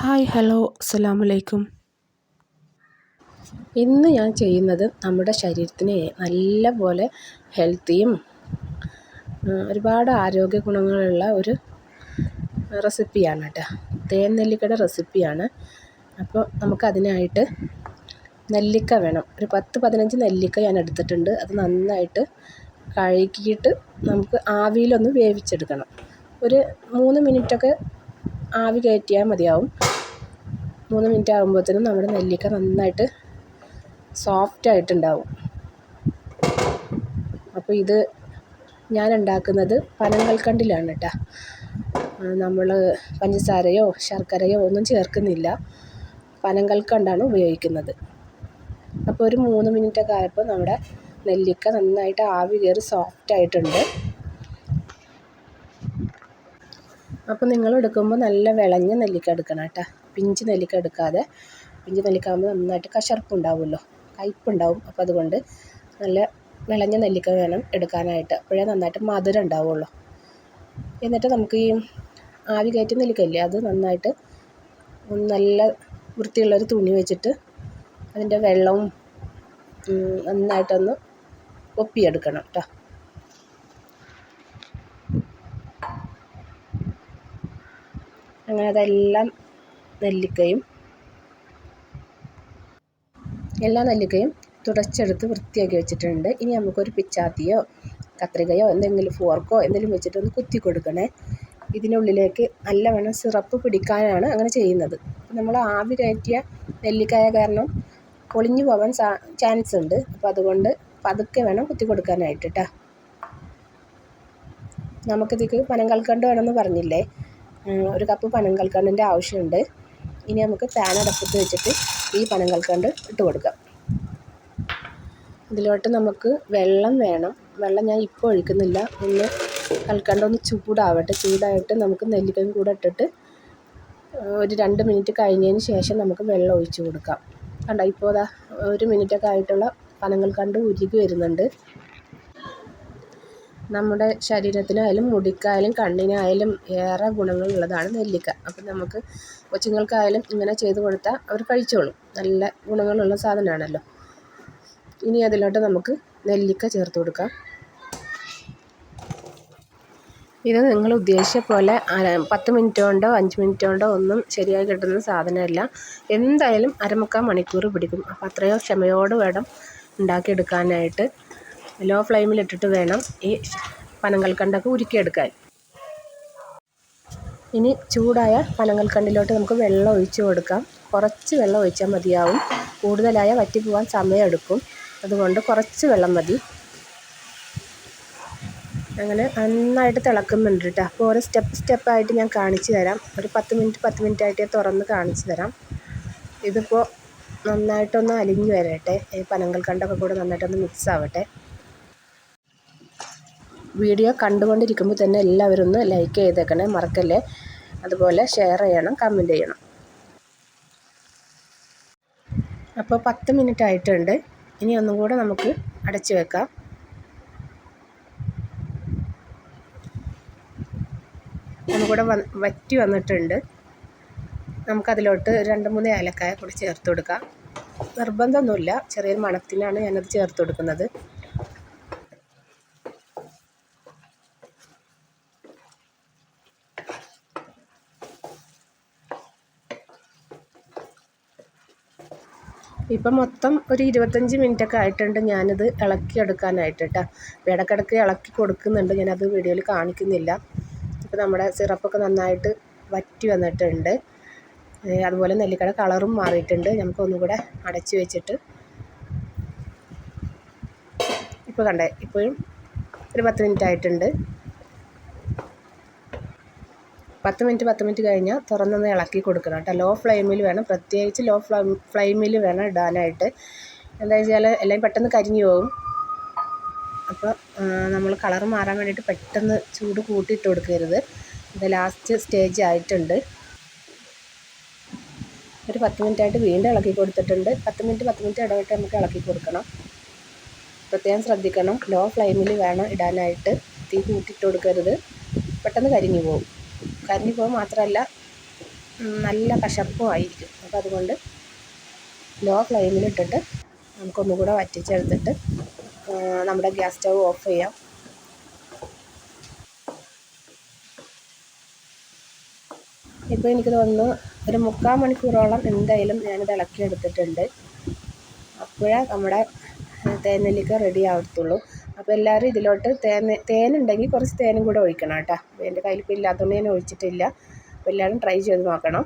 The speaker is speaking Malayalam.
ഹായ് ഹലോ അസ്സലാമു അലൈക്കും ഇന്ന് ഞാൻ ചെയ്യുന്നത് നമ്മുടെ ശരീരത്തിന് നല്ലപോലെ ഹെൽത്തിയും ഒരുപാട് ആരോഗ്യ ഗുണങ്ങളുള്ള ഒരു റെസിപ്പിയാണ് കേട്ടോ. തേൻ നെല്ലിക്കയുടെ റെസിപ്പിയാണ്. അപ്പോൾ നമുക്കതിനായിട്ട് നെല്ലിക്ക വേണം. ഒരു പത്ത് പതിനഞ്ച് നെല്ലിക്ക ഞാൻ എടുത്തിട്ടുണ്ട്. അത് നന്നായിട്ട് കഴുകിയിട്ട് നമുക്ക് ആവിയിലൊന്ന് വേവിച്ചെടുക്കണം. ഒരു മൂന്ന് മിനിറ്റൊക്കെ ആവി കയറ്റിയാൽ മതിയാവും. മൂന്ന് മിനിറ്റ് ആകുമ്പോഴത്തേനും നമ്മുടെ നെല്ലിക്ക നന്നായിട്ട് സോഫ്റ്റ് ആയിട്ടുണ്ടാവും. അപ്പോൾ ഇത് ഞാൻ ഉണ്ടാക്കുന്നത് പനങ്കൽക്കണ്ടിലാണ് കേട്ടോ നമ്മൾ പഞ്ചസാരയോ ശർക്കരയോ ഒന്നും ചേർക്കുന്നില്ല. പനങ്കൽക്കണ്ടാണ് ഉപയോഗിക്കുന്നത്. അപ്പോൾ ഒരു മൂന്ന് മിനിറ്റൊക്കെ ആയപ്പോൾ നമ്മുടെ നെല്ലിക്ക നന്നായിട്ട് ആവി കയറി സോഫ്റ്റ് ആയിട്ടുണ്ട്. അപ്പോൾ നിങ്ങൾ എടുക്കുമ്പോൾ നല്ല വിളഞ്ഞ നെല്ലിക്ക എടുക്കണം കേട്ടോ പിഞ്ച് നെല്ലിക്ക എടുക്കാതെ പിഞ്ച് നെല്ലിക്ക ആകുമ്പോൾ നന്നായിട്ട് കശർപ്പ് ഉണ്ടാവുമല്ലോ കയ്പ്പുണ്ടാവും. അപ്പോൾ അതുകൊണ്ട് നല്ല വിളഞ്ഞ നെല്ലിക്ക വേണം എടുക്കാനായിട്ട്. അപ്പോഴേ നന്നായിട്ട് മധുരം ഉണ്ടാവുള്ളൂ. എന്നിട്ട് നമുക്ക് ഈ ആവി കയറ്റി നെല്ലിക്കയില്ലേ അത് നന്നായിട്ട് നല്ല വൃത്തിയുള്ളൊരു തുണി വെച്ചിട്ട് അതിന്റെ വെള്ളവും നന്നായിട്ടൊന്ന് ഒപ്പിയെടുക്കണം കേട്ടോ. അങ്ങനെ അതെല്ലാം നെല്ലിക്കയും എല്ലാ നെല്ലിക്കയും തുടച്ചെടുത്ത് വൃത്തിയാക്കി വെച്ചിട്ടുണ്ട്. ഇനി നമുക്കൊരു പിച്ചാത്തിയോ കത്രികയോ എന്തെങ്കിലും ഫോർക്കോ എന്തെങ്കിലും വെച്ചിട്ട് ഒന്ന് കുത്തി കൊടുക്കണേ. ഇതിനുള്ളിലേക്ക് നല്ലവണ്ണം സിറപ്പ് പിടിക്കാനാണ് അങ്ങനെ ചെയ്യുന്നത്. നമ്മൾ ആവി കയറ്റിയ നെല്ലിക്കായ കാരണം പൊളിഞ്ഞു പോകാൻ ചാൻസ് ഉണ്ട്. അപ്പോൾ അതുകൊണ്ട് പതുക്കെ വേണം കുത്തി കൊടുക്കാനായിട്ട് കേട്ടോ നമുക്കിതിക്ക് പനം കൽക്കണ്ട് വേണമെന്ന് പറഞ്ഞില്ലേ ഒരു കപ്പ് പനം കൽക്കണ്ടിന്റെ ആവശ്യമുണ്ട്. ഇനി നമുക്ക് പാൻ അടപ്പത്ത് വെച്ചിട്ട് ഈ പനം കൽക്കണ്ട് ഇട്ട് കൊടുക്കാം. ഇതിലോട്ട് നമുക്ക് വെള്ളം വേണം. വെള്ളം ഞാൻ ഇപ്പോൾ ഒഴിക്കുന്നില്ല. ഒന്ന് കൽക്കണ്ട ഒന്ന് ചൂടാവട്ടെ. ചൂടായിട്ട് നമുക്ക് നെല്ലിക്കയും കൂടെ ഇട്ടിട്ട് ഒരു രണ്ട് മിനിറ്റ് കഴിഞ്ഞതിന് ശേഷം നമുക്ക് വെള്ളം ഒഴിച്ച് കൊടുക്കാം. കണ്ട ഇപ്പോൾ ഒരു മിനിറ്റൊക്കെ ആയിട്ടുള്ള പനങ്ങൾക്കണ്ട് ഉരുകി വരുന്നുണ്ട്. നമ്മുടെ ശരീരത്തിനായാലും മുടിക്കായാലും കണ്ണിനായാലും ഏറെ ഗുണങ്ങളുള്ളതാണ് നെല്ലിക്ക. അപ്പം നമുക്ക് കൊച്ചുങ്ങൾക്കായാലും ഇങ്ങനെ ചെയ്ത് കൊടുത്താൽ അവർ കഴിച്ചോളും. നല്ല ഗുണങ്ങളുള്ള സാധനമാണല്ലോ. ഇനി അതിലോട്ട് നമുക്ക് നെല്ലിക്ക ചേർത്ത് കൊടുക്കാം. ഇത് നിങ്ങൾ ഉദ്ദേശിച്ച പോലെ പത്ത് മിനിറ്റ് കൊണ്ടോ അഞ്ച് മിനിറ്റ് കൊണ്ടോ ഒന്നും ശരിയായി കിട്ടുന്ന സാധനമല്ല. എന്തായാലും അരമുക്കാൽ മണിക്കൂർ പിടിക്കും. അപ്പം അത്രയോ ക്ഷമയോട് വേണം ഉണ്ടാക്കിയെടുക്കാനായിട്ട്. ലോ ഫ്ലെയിമിലിട്ടിട്ട് വേണം ഈ പനങ്ങൽക്കണ്ടൊക്കെ ഉരുക്കിയെടുക്കാൻ. ഇനി ചൂടായ പനങ്കൽക്കണ്ടിലോട്ട് നമുക്ക് വെള്ളം ഒഴിച്ച് കൊടുക്കാം. കുറച്ച് വെള്ളം ഒഴിച്ചാൽ മതിയാവും. കൂടുതലായ വറ്റിപ്പോവാൻ സമയമെടുക്കും. അതുകൊണ്ട് കുറച്ച് വെള്ളം മതി. അങ്ങനെ നന്നായിട്ട് തിളക്കുന്നുണ്ട് കേട്ടോ. അപ്പോൾ ഓരോ സ്റ്റെപ്പ് സ്റ്റെപ്പായിട്ട് ഞാൻ കാണിച്ചു തരാം. ഒരു പത്ത് മിനിറ്റ് പത്ത് മിനിറ്റ് ആയിട്ട് തുറന്ന് കാണിച്ചു തരാം. ഇതിപ്പോൾ നന്നായിട്ടൊന്ന് അലിഞ്ഞു വരട്ടെ. ഈ പനങ്കൽക്കണ്ടൊക്കെ കൂടെ നന്നായിട്ടൊന്ന് മിക്സ് ആവട്ടെ. വീഡിയോ കണ്ടുകൊണ്ടിരിക്കുമ്പോൾ തന്നെ എല്ലാവരും ഒന്ന് ലൈക്ക് ചെയ്തേക്കണേ മറക്കല്ലേ? അതുപോലെ ഷെയർ ചെയ്യണം കമന്റ് ചെയ്യണം. അപ്പോൾ പത്ത് മിനിറ്റ് ആയിട്ടുണ്ട്. ഇനി ഒന്നും കൂടെ നമുക്ക് അടച്ചു വെക്കാം. ഒന്നുകൂടെ വറ്റി വന്നിട്ടുണ്ട്. നമുക്കതിലോട്ട് രണ്ട് മൂന്ന് ഏലക്കായ കൂടി ചേർത്ത് കൊടുക്കാം. നിർബന്ധമൊന്നുമില്ല. ചെറിയൊരു മണത്തിനാണ് ഞാനത് ചേർത്ത് കൊടുക്കുന്നത്. ഇപ്പം മൊത്തം ഒരു ഇരുപത്തഞ്ച് മിനിറ്റൊക്കെ ആയിട്ടുണ്ട് ഞാനിത് ഇളക്കി എടുക്കാനായിട്ട് കേട്ടോ ഇടയ്ക്കിടയ്ക്ക് ഇളക്കി കൊടുക്കുന്നുണ്ട് ഞാനത് വീഡിയോയിൽ കാണിക്കുന്നില്ല. ഇപ്പോൾ നമ്മുടെ സിറപ്പൊക്കെ നന്നായിട്ട് വറ്റി വന്നിട്ടുണ്ട്. അതുപോലെ നെല്ലിക്കയുടെ കളറും മാറിയിട്ടുണ്ട്. നമുക്ക് ഒന്നുകൂടെ അടച്ചു വെച്ചിട്ട്. ഇപ്പോൾ കണ്ടേ ഇപ്പോഴും ഒരു പത്ത് മിനിറ്റ് ആയിട്ടുണ്ട് പത്ത് മിനിറ്റ് പത്ത് മിനിറ്റ് കഴിഞ്ഞാൽ തുറന്നൊന്ന് ഇളക്കി കൊടുക്കണം കേട്ടോ. ലോ ഫ്ലെയിമിൽ വേണം. പ്രത്യേകിച്ച് ലോ ഫ്ലെയിമിൽ വേണം ഇടാനായിട്ട്. എന്താ വെച്ചാൽ എല്ലാം പെട്ടെന്ന് കരിഞ്ഞു പോകും. അപ്പോൾ നമ്മൾ കളർ മാറാൻ വേണ്ടിയിട്ട് പെട്ടെന്ന് ചൂട് കൂട്ടിയിട്ട് കൊടുക്കരുത്. ഇത് ലാസ്റ്റ് സ്റ്റേജ് ആയിട്ടുണ്ട്. ഒരു പത്ത് മിനിറ്റ് ആയിട്ട് വീണ്ടും ഇളക്കി കൊടുത്തിട്ടുണ്ട്. പത്ത് മിനിറ്റ് പത്ത് മിനിറ്റ് ഇടവിട്ട് നമുക്ക് ഇളക്കി കൊടുക്കണം. പ്രത്യേകം ശ്രദ്ധിക്കണം. ലോ ഫ്ലെയിമിൽ വേണം ഇടാനായിട്ട്. തീ കൂട്ടിയിട്ട് കൊടുക്കരുത്. പെട്ടെന്ന് കരിഞ്ഞു പോകും. കരിഞ്ഞു പോകും മാത്രമല്ല നല്ല കശപ്പും ആയിരിക്കും. അപ്പോൾ അതുകൊണ്ട് ലോ ഫ്ലെയിമിലിട്ടിട്ട് നമുക്കൊന്നും കൂടെ വറ്റിച്ചെടുത്തിട്ട് നമ്മുടെ ഗ്യാസ് സ്റ്റൗ ഓഫ് ചെയ്യാം. ഇപ്പോൾ എനിക്ക് തോന്നുന്നു ഒരു മുക്കാൽ മണിക്കൂറോളം എന്തായാലും ഞാനിത് ഇളക്കിയെടുത്തിട്ടുണ്ട്. അപ്പോഴേ നമ്മുടെ തേൻ നെല്ലിക്ക റെഡി ആവത്തുള്ളൂ. അപ്പോൾ എല്ലാവരും ഇതിലോട്ട് തേൻ തേനുണ്ടെങ്കിൽ കുറച്ച് തേനും കൂടെ ഒഴിക്കണം കേട്ടോ. എന്റെ കയ്യിൽ ഇപ്പോൾ ഇല്ലാത്തതുകൊണ്ട് ഞാൻ ഒഴിച്ചിട്ടില്ല. അപ്പോൾ എല്ലാവരും ട്രൈ ചെയ്ത് നോക്കണം.